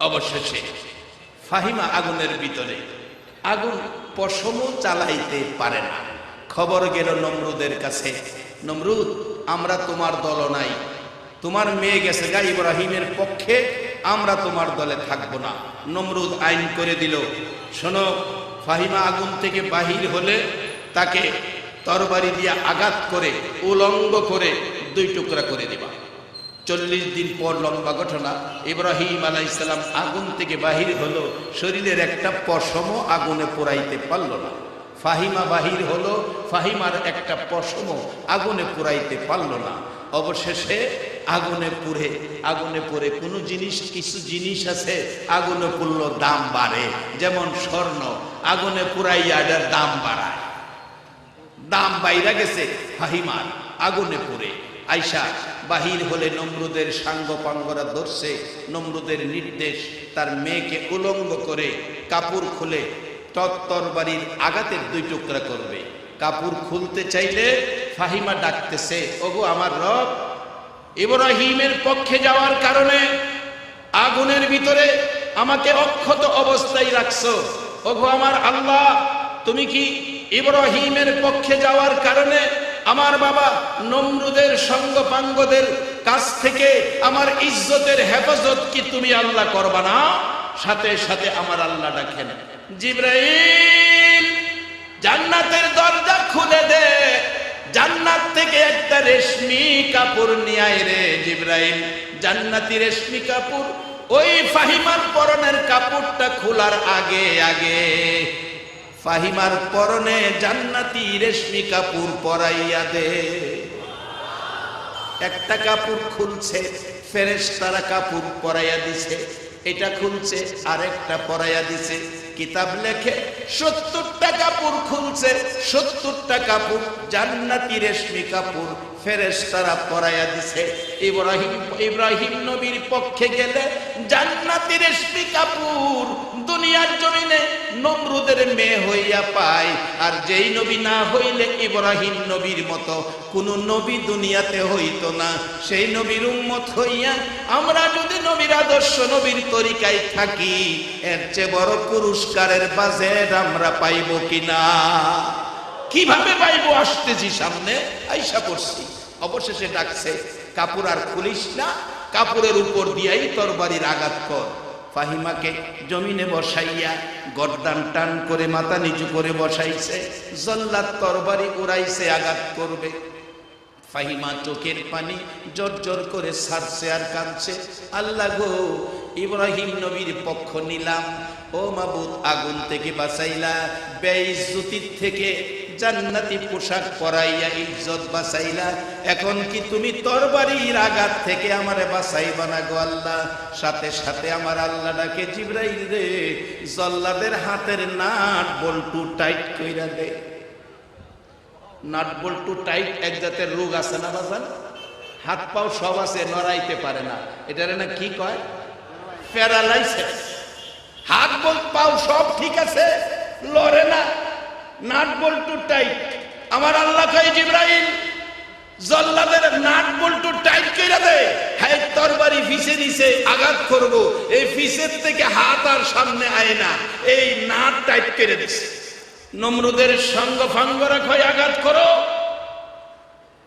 অবশেষে ফাহিমা আগুনের ভিতরে। আগুন পশমও চালাইতে পারে না। খবর গেল নমরুদের কাছে, নমরুদ, আমরা তোমার দল নাই। তোমার মেয়ে গেছে গা ইব্রাহিমের পক্ষে, আমরা তোমার দলে থাকব না। নমরুদ আইন করে দিল, শোনো, ফাহিমা আগুন থেকে বাহির হলে তাকে তরবারি দিয়ে আঘাত করে, উলঙ্গ করে দুই টুকরা করে দিবা। চল্লিশ দিন পর লম্বা ঘটনা। ইব্রাহিম আলাইসালাম আগুন থেকে বাহির হলো। শরীরের একটা পশমও আগুনে পোড়াইতে পারল না। ফাহিমা বাহির হলো, ফাহিমার একটা পশমও আগুনে পোড়াইতে পারল না। অবশেষে আগুনে পুড়ে, আগুনে পড়ে কোনো জিনিস, কিছু জিনিস আছে, আগুনে পুড়লো, দাম বাড়ে। যেমন স্বর্ণ, আগুনে পুরাইয়া এটার দাম বাড়ায়। দাম বাইরা গেছে, ফাহিমার, আগুনে পড়ে। আইসা বাহির হলে নমরুদের সাঙ্গ পাঙ্গরা ধরছে। নমরুদের নির্দেশ, তার মেয়েকে উলঙ্গ করে কাপড় খুলে তত্তর বাড়ির আঘাতের দুই টুকরা করবে। কাপড় খুলতে চাইলে ফাহিমা ডাকতেছে, ওগো আমার রব, ইব্রাহিমের পক্ষে যাওয়ার কারণে আগুনের ভিতরে আমাকে অক্ষত অবস্থায় রাখছো। ওগো আমার আল্লাহ, তুমি কি ইব্রাহিমের পক্ষে যাওয়ার কারণে আমার বাবা নমরুদের সঙ্গ পাঙ্গদের কাছ থেকে আমার ইজ্জতের হেফাজত কি তুমি আল্লাহ করবা না? সাথে সাথে আমার আল্লাহ ডাকেন, জিব্রাইল, জান্নাতের দরজা খুলে দে। জান্নাত থেকে একটা রেশমি কাপড় নিয়ে আয় রে জিব্রাইল। জান্নাতি রেশমি কাপড় ওই ফাহিমার পরনের কাপড়টা খোলার আগে আগে ফাহিমার পরনে জান্নাতি রেশমি কাপুর পরাইয়া দে। একটা কাপড় খুলছে ফেরেশতারা কাপড় পরাইয়া দিছে। এটা খুলছে, আরেকটা পরাইয়া দিছে। কিতাব লেখে সত্তরটা কাপড় খুলছে সত্তরটা কাপড় জান্নাতি রেশমি কাপড় ফেরেশতারা পরাইয়া দিছে। ইব্রাহিম ইব্রাহিম নবীর পক্ষে গেলে জান্নাতি রেশমি কাপড় দুনিয়ার জমিনে নমরুদের মেয়ে হইয়া পায়। আর যেই নবী না হইলে ইব্রাহিম নবীর মতো কোন নবী দুনিয়াতে হইতো না। সেই নবীর উম্মত হইয়া আমরা যদি নবীর আদর্শ, নবীর তরিকায় থাকি, এর চেয়ে বড় পুরস্কারের বাজেট আমরা পাইব কিনা? কীভাবে পাইবো আসতেছি সামনে? আইসা করছি অবশেষে ডাকছে কাপড় আর খুলিস না কাপড়ের উপর দিয়াই তরবারির আঘাত কর। ফাহিমাকে জমিনে বসাইয়া গর্দান টান করে মাথা নিচু করে বসাইছে, জল্লাদ তরবারি উড়াইছে, আঘাত করবে। ফাহিমা চোখের পানি জোর জোর করে সারছে আর কাঁদছে, আল্লাহ গো ইব্রাহিম নবীর পক্ষ নিলাম। ও মাবুদ, আগুন থেকে বাঁচাইলা, বেইজ্জতির থেকে জান্নাতি পোশাক পরাইয়া ইজ্জত বাঁচাইলা। এখন কি তুমি তরবারির আঘাত থেকে আমারে বাঁচাইবা না গো আল্লাহ? সাথে সাথে আমার আল্লাহ ডাকে জিব্রাইল রে, জল্লাদের হাতের নাট বল্টু টাইট কইরা দে। নাট বল্টু টাইট এক জাতের রোগ আছে না বাজান? হাত পাও সব আছে, নড়াইতে পারে না। এটারে না কি কয়? প্যারালাইসিস। হাত বল পাও, সব ঠিক আছে? লড়ে না। নাট বল্টু টাইট। আমার আল্লাহ কয়, জিব্রাইল, জল্লাদের নাট বল্টু টাইট কইরা দে। হ্যাঁ তরবারি ফিসে দিছে, আঘাত করব। এই ফিসের থেকে হাত আর সামনে আয় না। এই নাট টাইট করে দিছে। নমরুদের সঙ্গ ফাঙ্গরা কয়, আঘাত করো।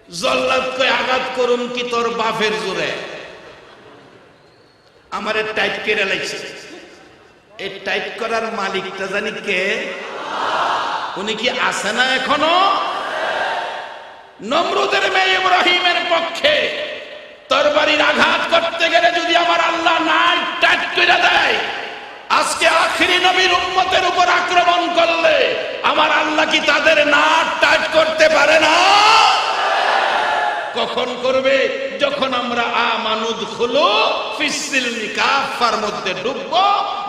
জল্লাদ কয়, আঘাত করুন কি তোর বাপের জোরে? আমারে টাইট করে লাগছে এই টাইট করার মালিকটা জানি কে? উনি কি আছে না এখনও? নমরুদের মেয়ে ইব্রাহিমের পক্ষে তরবারির আঘাত করতে গেলে যদি আমার আল্লাহ না টাইট করে দেয়। আজকে আখিরি নবীর উম্মতের উপর আক্রমণ করলে আমার আল্লাহ কি তাদের নাট টাইট করতে পারে না? কখন করবে? যখন আমরা আমানুদ খুলো ফিসিল কাফার মধ্যে ডুববো,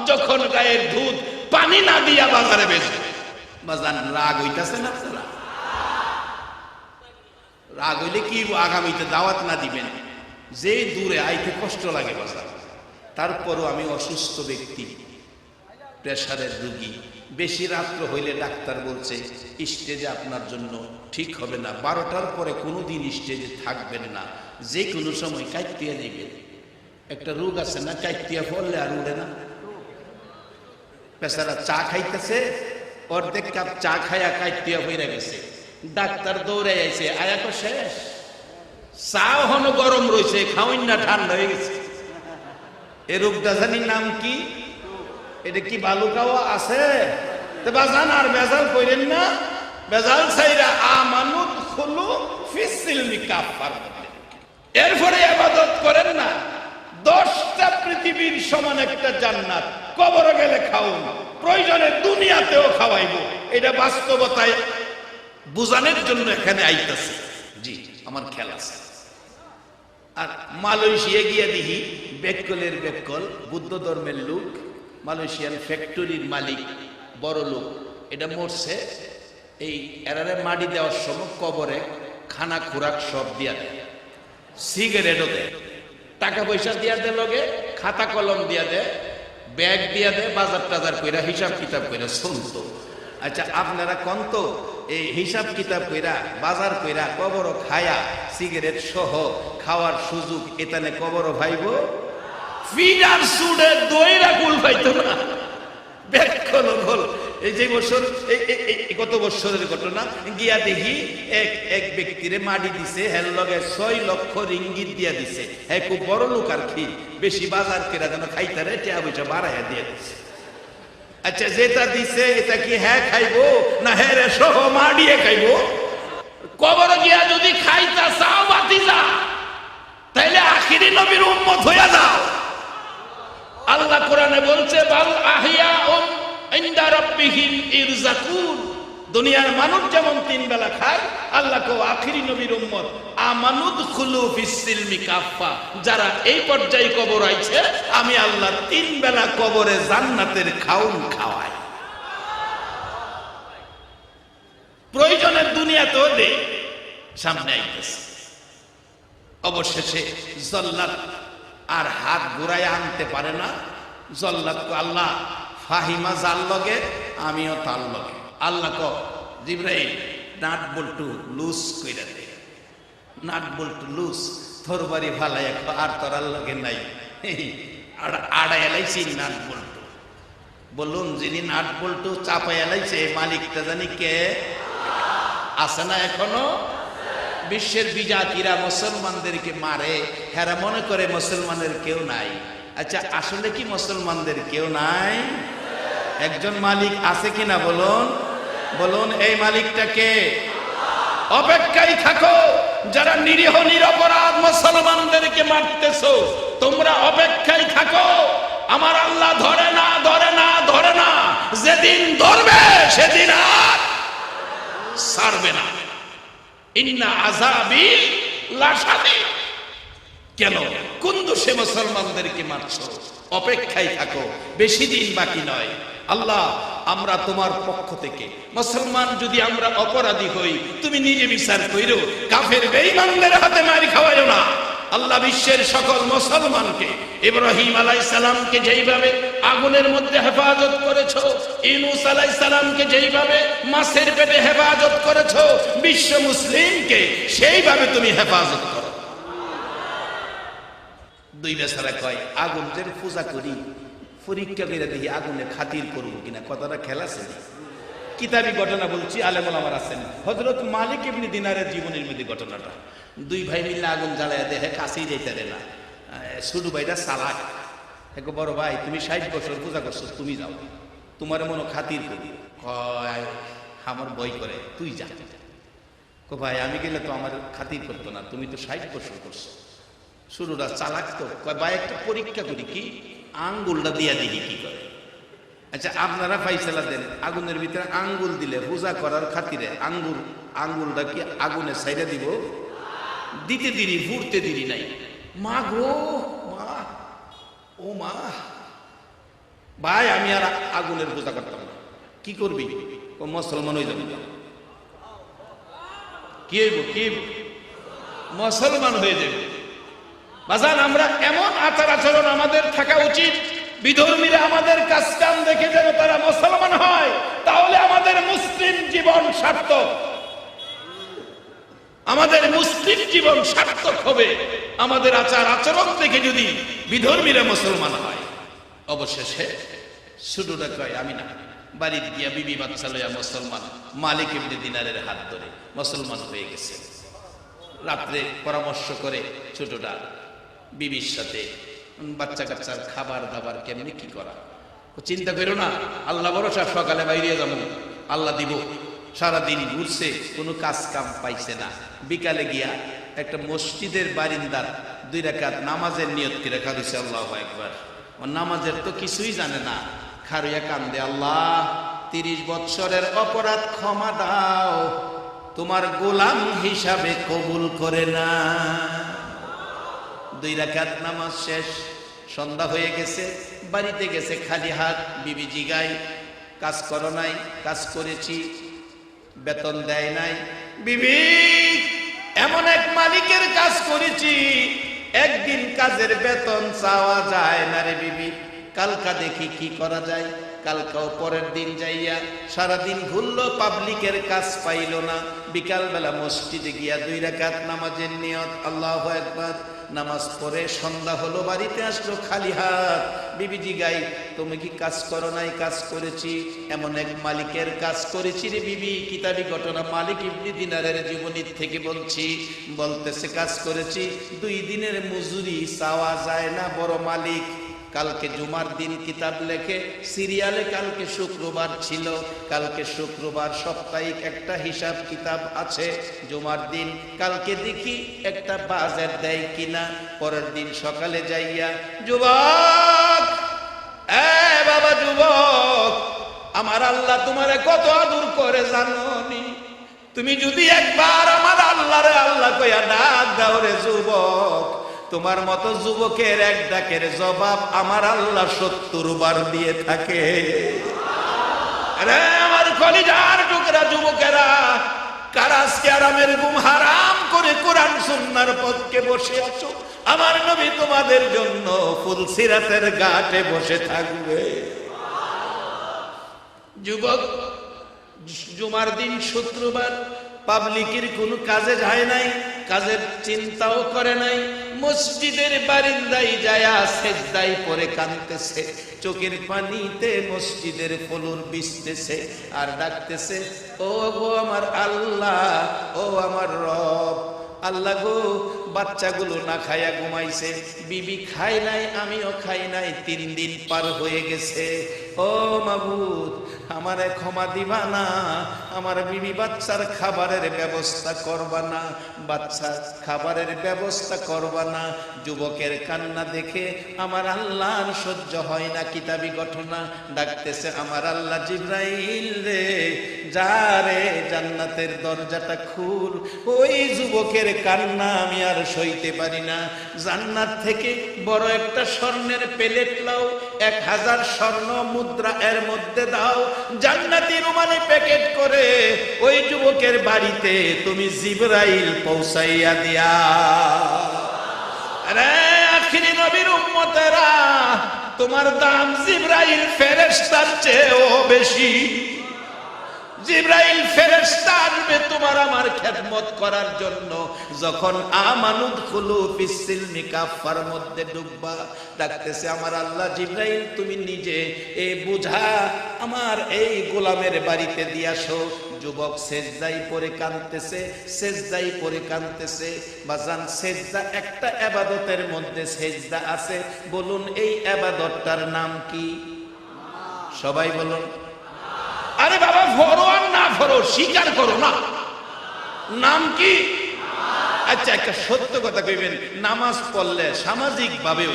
যখন গায়ের দুধ পানি না দিয়া বাজারে বেচবে। বাজান রাগ হইতাছে না রাগ হইলে কি আগামীতে দাওয়াত না দিবেন। যে দূরে আইতে কষ্ট লাগে বাজার। তারপরও আমি অসুস্থ ব্যক্তি, প্রেশারের রুগী। বেশি রাত্র হইলে ডাক্তার বলছে, স্টেজে আপনার জন্য ঠিক হবে না। বারোটার পরে কোনো দিন স্টেজে থাকবেন না। যে কোনো সময় কাটিয়ে নেবেন একটা রোগ আছে না চাইতিয়া পড়লে আর উড়ে না। পেশারা চা খাইতেছে, অর্ধেক কাপ চা খাইয়া কাইতিয়া হইরা গেছে। ডাক্তার দৌড়ে আইছে, আয়া তো শেষ? চা হন গরম রয়েছে খাওয়াই না, ঠান্ডা হয়ে গেছে। এ রোগটা জানির নাম কি? এটা কি বালুকাও আছে? তো বাজান আর বেজাল কইরেন না? বেজাল সাইরা আমানুত খুলু ফিসিলমি কাফার এরপরে আবাদত করেন না। দশটা পৃথিবীর সমান একটা জান্নাত। কবর গেলে খাওন, প্রয়োজনে দুনিয়াতেও খাওয়াইবো। এটা বাস্তবতায় বুঝানোর জন্য এখানে আইতাছে। জি, আমার খেলা আছে। আর মালয়েশিয়া গিয়া দিহি বেকলের বেকল বুদ্ধ ধর্মের লোক। মালয়েশিয়ান ফ্যাক্টরির মালিক, বড় লোক। এটা মরছে, এই এরারে মাটি দেওয়ার সময় কবরে খানা খোরাক সব দিয়া দেয়। সিগারেটও দেয়। টাকা পয়সা দিয়া দে লগে, খাতা কলম দিয়া দেয়, ব্যাগ দিয়া দে বাজার টাজার কইরা, হিসাব কিতাব কইরা শুনতো আচ্ছা আপনারা কন্ত এই হিসাব কিতাব কইরা, বাজার কইরা কবর খায়া, সিগারেট সহ খাওয়ার সুযোগ এতানে কবর ভাইব? ফিডার সুডে দইরা কুল পাইতো না। ব্যাখ্যান হল এই যে বছর গত বছরের ঘটনা? গিয়া দেখি এক এক ব্যক্তিরে মাটি দিছে, হের লগে ছয় লক্ষ রিঙ্গিত দিয়া দিছে। হ্যাঁ খুব বড় লোক আর কি। বেশি বাজার কেরা যেন খাইতারে টিয়া পয়সা বাড়াইয়া দিয়ে দিছে। আচ্ছা যেটা দিছে, এটা কি হ্যাঁ খাইবো, না হ্যাঁ রে সহ মাডিয়ে খাইবো? কবর গিয়া যদি খাইতা, চাও বাতি যা। তাইলে আখিরি নবীর উম্মত হইয়া যাও। আল্লাহ কোরআনে বলছে, বাল আহিয়া দুনিয়ার মানুষ যেমন তিন বেলা খায় আল্লাহ কো আখিরি নবীর উম্মত। আমানুদ খুলু ফিসিলমি কাফা যারা এই পর্যায়ে কবর আইছে, আমি আল্লাহ তিন বেলা কবরে জান্নাতের খাউন খাওয়াই। প্রয়োজনের দুনিয়া তো দেই সামনে আইতেছে। অবশেষে জল্লাদ আর হাত ঘুরাই আনতে পারে না। জল্লাদ আল্লাহ, ফাহিমা জাল লগে, আমিও তার লগে। আল্লাহ ক জিব্রাইল, নাট বল্টু লুজ কইরা দে। নাট বল্টু লুজ, তোর বাড়ি ভালাই আর তোর লগে নাই। আর আড়া এলাইছি নাট বল্টু। বলুন যিনি নাট বল্টু চাপা এলাইছে মালিকটা জানি কে? আছে না এখনও? বিশ্বের বিজাতিরা মুসলমানদেরকে মারে। হেরা মনে করে মুসলমানের কেউ নাই। আচ্ছা আসলে কি মুসলমানদের কেউ নাই? একজন মালিক আছে কিনা বলুন? বলুন, এই মালিকটাকে অপেক্ষায় থাকো, যারা নিরীহ, নিরপরাধ মুসলমানদেরকে মারতেছো, তোমরা অপেক্ষায় থাকো। আমার আল্লাহ ধরে না ধরে না ধরে না, যেদিন ধরবে, সেদিন আর সারবে না। ইন্না আজাবি লাশাদি। কেন? কোন দোষে মুসলমানদেরকে মারছ? অপেক্ষায় থাকো, বেশি দিন বাকি নয়। আল্লাহ, আমরা তোমার পক্ষ থেকে, মুসলমান যদি আমরা অপরাধী হই, তুমি নিজে বিচার কইরো, কাফের বেঈমানদের হাতে মারি খাওয়াইও না। আল্লাহ বিশ্বের সকল মুসলমানকে, ইব্রাহিম আলাই সালামকে যেইভাবে আগুনের মধ্যে হেফাজত করেছ ইনুস আলাই সালামকে যেইভাবে মাছের পেটে হেফাজত করেছ, বিশ্ব মুসলিমকে সেইভাবে তুমি হেফাজত করো। দুই বেচারা কয়, আগুন যে পূজা করি পরীক্ষা করে দেখি আগুনে খাতির করব কিনা, কথাটা খেলাছে কিতাবি ঘটনা বলছি, আলেমুল আমার আছেন হজরত মালিক এমনি দিনারের জীবনের মধ্যে ঘটনাটা। দুই ভাই মিলে আগুন জ্বালায় দেহে, কাছেই যাইতে রে না। ছোট ভাইটা সালাক। এক বড় ভাই, তুমি ষাট বছর পূজা করছ, তুমি যাও। তোমার মনে খাতির করি। আমার বই করে, তুই যা। কো ভাই, আমি গেলে তো আমার খাতির করতো না, তুমি তো ষাট বছর করছ। শুরুটা চালাক তো। ভাই, একটা পরীক্ষা করি কি? আঙ্গুলটা দিয়া দেখি কি করে। আচ্ছা আপনারা ফাইসলা দেন। আগুনের ভিতরে আঙ্গুল দিলে পূজা করার খাতিরে আঙ্গুল আঙ্গুলটা কি আগুনে সাইডে দিব? দিতে দিরি, ফুটতে দিরি নাই। মা গো, মা, ও মা। ভাই, আমি আর আগুনের পূজা করতাম না। কি করবি? ও মুসলমান হয়ে যাবি। কি হইব, কি? মুসলমান হয়ে যাবে। বাজান, আমরা এমন আচার আচরণ আমাদের থাকা উচিত বিধর্মীরা আমাদের কাজ দেখে যেন তারা মুসলমান হয়, তাহলে আমাদের মুসলিম জীবন সার্থক। আমাদের মুসলিম জীবন সার্থক হবে। আমাদের আচার আচরণ থেকে যদি বিধর্মীরা মুসলমান হয়, অবশেষে শুরুটা কয় আমি না বাড়িতে গিয়া বিবি বাচ্চা লইয়া মুসলমান, মালিক ইবনে দিনারের হাত ধরে মুসলমান হয়ে গেছে। রাত্রে পরামর্শ করে ছোটটা বিবির সাথে বাচ্চা কাচ্চার খাবার দাবার কেমনি কি করা? চিন্তা করো না, আল্লাহ ভরসা, সকালে বাইরে যাব, আল্লাহ দিব। সারাদিন ঘুরছে, কোনো কাজ কাম পাইছে না। বিকালে গিয়া একটা মসজিদের বারিন্দার দুই রাকাত নামাজের নিয়ত করে রাখা দিছে আল্লাহ একবার ও নামাজের তো কিছুই জানে না। খারুয়া কান্দে, আল্লাহ, তিরিশ বৎসরের অপরাধ ক্ষমা দাও। তোমার গোলাম হিসাবে কবুল করে না দুই রাকাত নামাজ শেষ, সন্ধ্যা হয়ে গেছে, বাড়িতে গেছে খালি হাত, বিবি জিগাই, কাজ করো নাই, কাজ করেছি, বেতন দেয় নাই। বিবি, এমন এক মালিকের কাজ করেছি, একদিন কাজের বেতন চাওয়া যায় না রে বিবি। কালকা দেখি কি করা যায়, কালকাও পরের দিন যাইয়া সারাদিন ঘুরলো, পাবলিকের কাজ পাইল না। বিকালবেলা মসজিদে গিয়া দুই রাকাত নামাজের নিয়ত, আল্লাহ একবার নামাজ পড়ে সন্ধ্যা হলো, বাড়িতে আসলো, খালি হাত। বিবিজি গাই, তুমি কি কাজ করো নাই? কাজ করেছি। এমন এক মালিকের কাজ করেছি রে বিবি। কিতাবি ঘটনা মালিক ইবনি দিনারের জীবনী থেকে বলছি। বলতেছে, কাজ করেছি। দুই দিনের মজুরি চাওয়া যায় না, বড় মালিক। কালকে জুমার দিন কিতাব লেখে, সিরিয়ালে কালকে শুক্রবার ছিল, কালকে শুক্রবার সাপ্তাহিক একটা হিসাব কিতাব আছে, জুমার দিন, কালকে দেখি একটা বাজার দেয় কিনা, পরের দিন সকালে যাইয়া, যুবক, এ বাবা যুবক, আমার আল্লাহ তোমারে কত আদর করে জানোনি। তুমি যদি একবার আমার আল্লাহরে আল্লাহ কইয়া ডাক দাও রে যুবক তোমার মতো যুবকের এক ডাকের জবাব আমার আল্লাহ সত্তর বার দিয়ে থাকে। আমার টুকরা যুবকেরা, কারা পথকে বসে আছো? আমার নবী তোমাদের জন্য বসে থাকবে। যুবক, জুমার দিন শুক্রবার, পাবলিকের কোনো কাজে যায় নাই? কাজের চিন্তাও করে নাই। মসজিদের বারিন্দায় যায়া সেজদাই পরে কাঁদতেছে। চোখের পানিতে মসজিদের ফলুর বিছতেছে আর ডাকতেছে, ও গো আমার আল্লাহ, ও আমার রব, আল্লাহ গো, বাচ্চাগুলো না খাইয়া ঘুমাইছে। বিবি খাই নাই, আমিও খাই নাই, তিন দিন পার হয়ে গেছে। ও মাবুদ, আমারে ক্ষমা দিবা না। আমার বিবি বাচ্চার খাবারের ব্যবস্থা করবা না। বাচ্চার খাবারের ব্যবস্থা করবা না। যুবকের কান্না দেখে আমার আল্লাহর সহ্য হয় না কিতাবি ঘটনা। ডাকতেছে আমার আল্লাহ জিব্রাইল রে, যা রে জান্নাতের দরজাটা খুল। ওই যুবকের কান্না আমি আর সইতে পারি না। জান্নাত থেকে বড় একটা স্বর্ণের প্লেট লাও। এক হাজার স্বর্ণ মুদ্রা এর মধ্যে দাও। জান্নাতি রুমালে প্যাকেট করে ওই যুবকের বাড়িতে তুমি জিব্রাইল পৌঁছাইয়া দিয়া। আরে আখিরি নবীর উম্মতেরা, তোমার দাম জিব্রাইল ফেরেশতার চেয়েও বেশি। জিব্রাইল ফেরেশতা আসবে তোমার আমার খেদমত করার জন্য। যখন আমানুদ খুলু ফিসিল মিকাফার মধ্যে ডুববা, ডাকতেছে, আমার আল্লাহ জিব্রাইল, তুমি নিজে এই বুঝা, আমার এই গোলামের বাড়িতে দিয়াসো যুবক সেজদাই পরে কাঁদতেছে সেজদাই পরে কাঁদতেছে। বাজান, সেজদা একটা আবাদতের মধ্যে সেজদা আছে। বলুন, এই আবাদতটার নাম কি? সবাই বলুন। আরে বাবা ফরো আর না ফরো, স্বীকার করো না। নাম কি? আচ্ছা একটা সত্য কথা কইবেন, নামাজ পড়লে সামাজিক ভাবে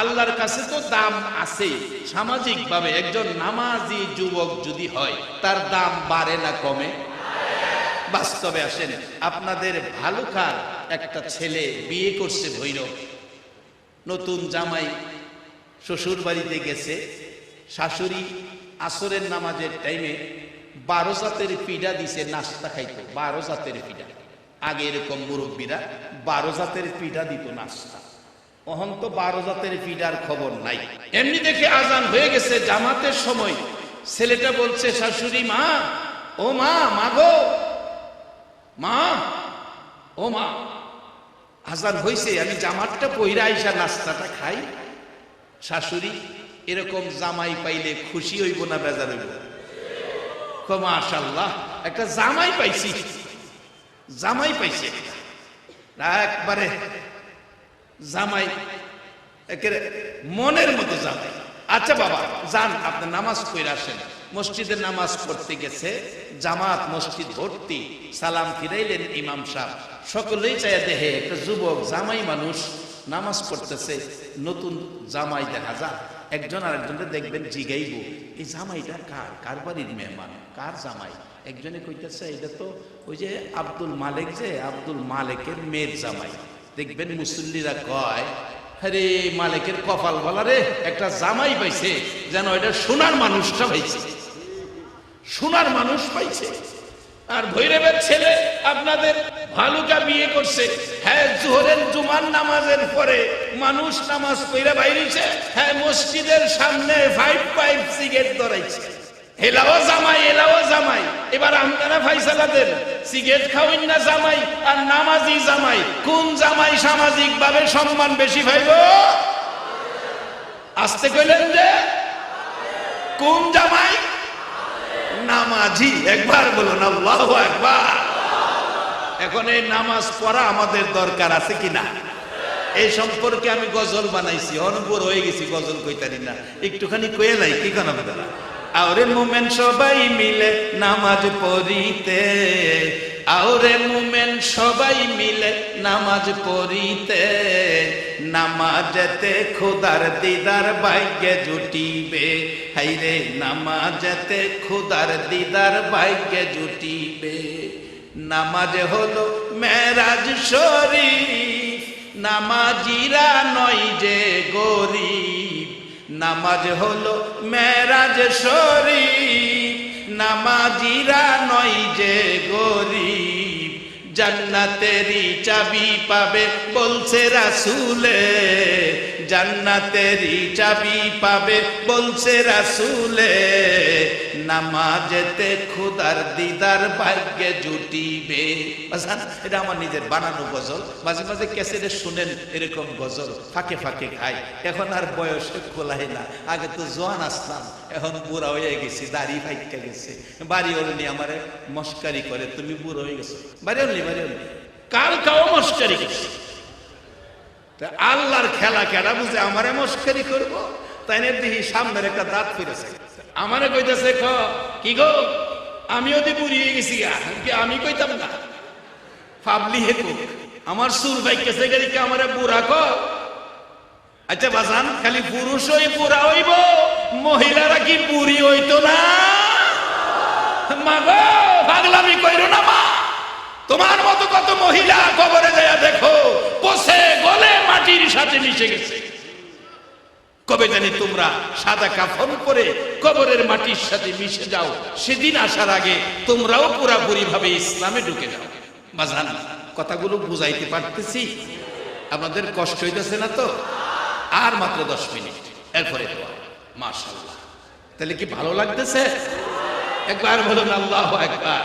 আল্লাহর কাছে তো দাম আছে। সামাজিক ভাবে একজন নামাজি যুবক যদি হয়, তার দাম বাড়ে না কমে? বাস্তবে আসেন, আপনাদের ভালুকার একটা ছেলে বিয়ে করছে ভৈরব। নতুন জামাই শ্বশুর বাড়িতে গেছে, শাশুড়ি আসরের নামাজের টাইমে বারো জাতের পিঠা দিছে, নাস্তা খাইতো, বারো জাতের পিঠা। আগে এরকম মুরব্বীরা বারো জাতের পিঠা দিত নাস্তা। অহন তো বারো জাতের পিঠার খবর নাই। এমনি দেখে আজান হয়ে গেছে, জামাতের সময়। ছেলেটা বলছে, শাশুড়ি মা, ও মা মা গো, মা, ও মা। আজান হয়েছে আমি জামাতটা পইরা আইসা নাস্তাটা খাই। শাশুড়ি এরকম জামাই পাইলে খুশি হইব না বেজার হইব? মাশাল্লাহ একটা জামাই পাইছি। জামাই পাইছি। একবারে জামাই, একেবারে মনের মতো জামাই। আচ্ছা বাবা, যান, আপনি নামাজ পড়ে আসেন। মসজিদে নামাজ পড়তে গেছে, জামাত মসজিদ ভর্তি। সালাম ফিরাইলেন ইমাম সাহেব। সকলেই চাইয়া দেহে একটা যুবক জামাই মানুষ নামাজ পড়তেছে, নতুন জামাই দেখা যা একজন আর একজনকে দেখবেন জিগাইব। এই জামাইটা কার? কার বাড়ির মেহমান? কার জামাই? একজনে কইতেছে, এটা তো ওই যে আব্দুল মালিক যে, আব্দুল মালিকের মেয়ের জামাই। দেখবেন মুসল্লিরা কয়, আরে মালিকের কপাল বলা রে, একটা জামাই পাইছে, যেন এটা সোনার মানুষটা পাইছে। সোনার মানুষ পাইছে। আর ভৈরবের ছেলে আপনাদের ভালুকা বিয়ে করছে। হ্যাঁ জোহরের জুমার নামাজের পরে মানুষ নামাজ পড়ে বাইরেছে হ্যাঁ মসজিদের সামনে ফাইভ ফাইভ সিগারেট ধরাইছে। হেলাও জামাই, এলাও জামাই, এবার আপনারা ফাইসালা দেন সিগারেট খাওয়াইন না জামাই, আর নামাজি জামাই, কোন জামাই সামাজিক ভাবে সম্মান বেশি পাইব? আসতে কইলেন যে, কোন জামাই? নামাজি, একবার বলুন, আল্লাহ একবার এখন এই নামাজ পড়া আমাদের দরকার আছে কিনা? এই সম্পর্কে আমি গজল বানাইছি অনবর হয়ে গেছি, গজল কইতারি না। একটুখানি কয়ে লাই, কি কেন আপনারা? আওরে মুমেন সবাই মিলে নামাজ পড়িতে, আওরে মুমেন সবাই মিলে নামাজ পড়িতে, নামাজতে খোদার দিদার ভাগ্যে জুটিবে। হাইরে, নামাজতে খোদার দিদার ভাগ্যে জুটিবে। নামাজ হলো মেরাজ শরীফ। নামাজিরা নয় যে গরিব। নামাজ হলো মেরাজ শরীফ। নামাজিরা নয় যে গরিব। জান্নাতেরই চাবি পাবে বলছে রাসুলে। জান্নাতেরই চাবি পাবে, বলছে রাসুলে। নামাজেতে খুদার দিদার ভাগ্যে জুটিবে। এটা আমার নিজের বানানো গজল। মাঝে মাঝে ক্যাসেটে শুনেন এরকম গজল, ফাঁকে ফাঁকে খাই। এখন আর বয়সে খোলাই না। আগে তো জোয়ান আসলাম এখন বুড়া হয়ে গেছি, দাড়ি ফাইকা গেছে। বাড়ি ওরনি আমারে মস্কারি করে, তুমি বুড়ো হয়ে গেছো। বাড়ি ওরনি বাড়ি ওরনি কাল কাও মস্কারি গেছে আল্লাহর খেলা কেডা বুঝে আমারে মস্কারি করব? তাই দেখি সামনের একটা দাঁত ফিরেছে। আমারে কইতেছে খ কি গো? আমিও দি বুড়ি হয়ে গেছি কি আমি কইতাম না। ফাবলি হেকু আমার সুর বাইকেছে গেছে আমারে বুড়া ক? আচ্ছা বাজান, খালি পুরুষ হই বুড়া হইব, মহিলারা কি বুড়ি হইতো না? মা গো পাগলামি কইরো না মা। তোমার মতো কত মহিলা কবরে যায় দেখো বসে গলে মাটির সাথে মিশে গেছে। কবে জানি তোমরা সাদা কাফন করে কবরের মাটির সাথে মিশে যাও, সেদিন আসার আগে তোমরাও পুরাপুরি ভাবে ইসলামে ঢুকে যাও। বাজান কথাগুলো বুঝাইতে পারতেছি? আপনাদের কষ্ট হইতেছে না তো? আর মাত্র দশ মিনিট, এরপরে দোয়া মাশাল্লাহ তাহলে কি ভালো লাগতেছে? একবার বলুন, আল্লাহ একবার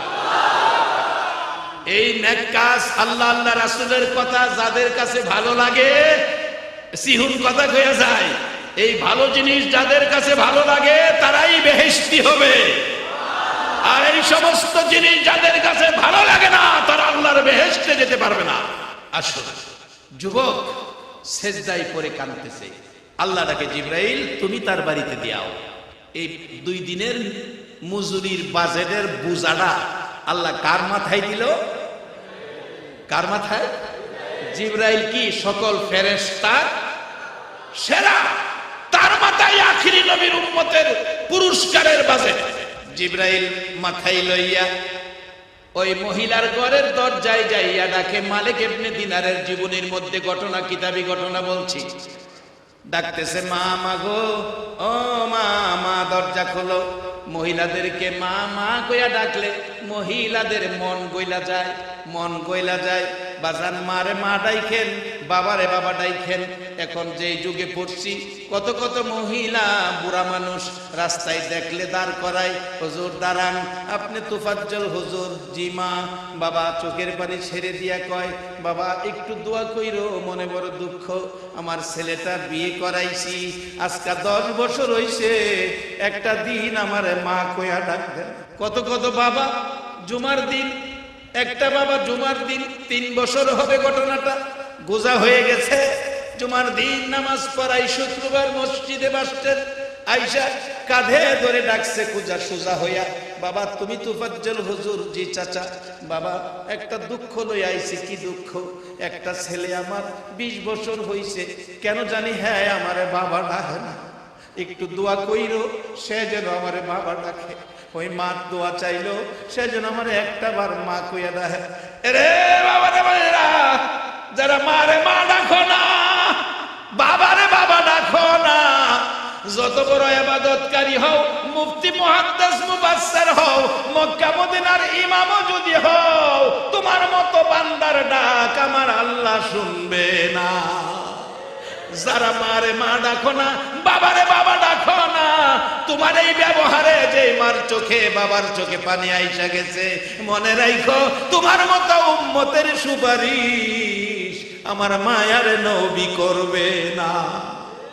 এই নেক কাজ আল্লাহ আল্লাহ রাসূলের কথা যাদের কাছে ভালো লাগে, সিহুন কথা কয়ে যায়, এই ভালো জিনিস যাদের কাছে ভালো লাগে, তারাই বেহেশতি হবে। আর এই সমস্ত জিনিস যাদের কাছে ভালো লাগে না, তারা আল্লাহর বেহেশতে যেতে পারবে না। আসুন, যুবক সেজদাই পরে কাঁদতেছে। আল্লাহ ডাকে, জিব্রাইল, তুমি তার বাড়িতে দিয়াও। এই দুই দিনের মজুরির বাজেটের বুজাটা আল্লাহ কার মাথায় দিল? কার মাথায়? জিব্রাইল কি সকল ফেরেশতার সেরা! তার মাথায় আখিরি নবীর উম্মতের পুরস্কারের বাজেট জিব্রাইল মাথায় লইয়া ওই মহিলার ঘরের দরজায় যাইয়া ডাকে, মালিক এমনি দিনারের জীবনের মধ্যে ঘটনা কিতাবি ঘটনা বলছি। ডাকতেছে, মা মা গো, ও মা মা, দরজা খোলো। মহিলাদেরকে মা মা কইয়া ডাকলে মহিলাদের মন গইলা যায়, মন গইলা যায়। বাজান মারে মা ডাইখেন বাবারে বাবা ডাইখেন, এখন যেই যুগে পড়ছি, কত কত মহিলা বুড়া মানুষ রাস্তায় দেখলে দাঁড় করায়, হুজুর দাঁড়ান। আপনি তুফাজ্জল, হুজুর জিমা বাবা চোখের পানি ছেড়ে দিয়া কয়, বাবা, একটু দোয়া কইরো, মনে বড় দুঃখ। আমার ছেলেটা বিয়ে করাইছি, আজকা দশ বছর হইছে, একটা দিন আমার মা কয়া ডাকবেন কত কত বাবা, জুমার দিন, একটা বাবা জুমার দিন, তিন বছর হবে ঘটনাটা। গোজা হয়ে গেছে। জুমার দিন নামাজ পড়াই শুক্রবার মসজিদে বাসতেন আইসা কাঁধে ধরে ডাকছে কুজা সোজা হইয়া, বাবা তুমি তুফাজ্জল হুজুর, জি চাচা। বাবা, একটা দুঃখ লই আইছি, কি দুঃখ? একটা ছেলে আমার বিশ বছর হইছে। কেন জানি হ্যাঁ আমারে বাবা ডাকে না। একটু দোয়া কইরো, সে যেন আমারে বাবা ডাকে। ওই মা দোয়া চাইলো, সে যেন আমার একটা বার মা কইয়া ডাকে রে বাবা রে যারা মারে মা ডাকো না, বাবারে বাবা ডাকো না। যত বড় এবাদতকারী হও, মুফতি মুহাদ্দাস মুবাসসির হও, মক্কা মদিনার ইমামও যদি হও, তোমার মতো বান্দার ডাক আমার আল্লাহ শুনবে না। যারা মারে মা ডাকো না, বাবারে বাবা ডাকো না। তোমার এই ব্যবহারে যে মার চোখে, বাবার চোখে পানি আইসা গেছে, মনে রাখো তোমার মতো উম্মতের সুপারিশ। আমার মায়ার নবী করবে না।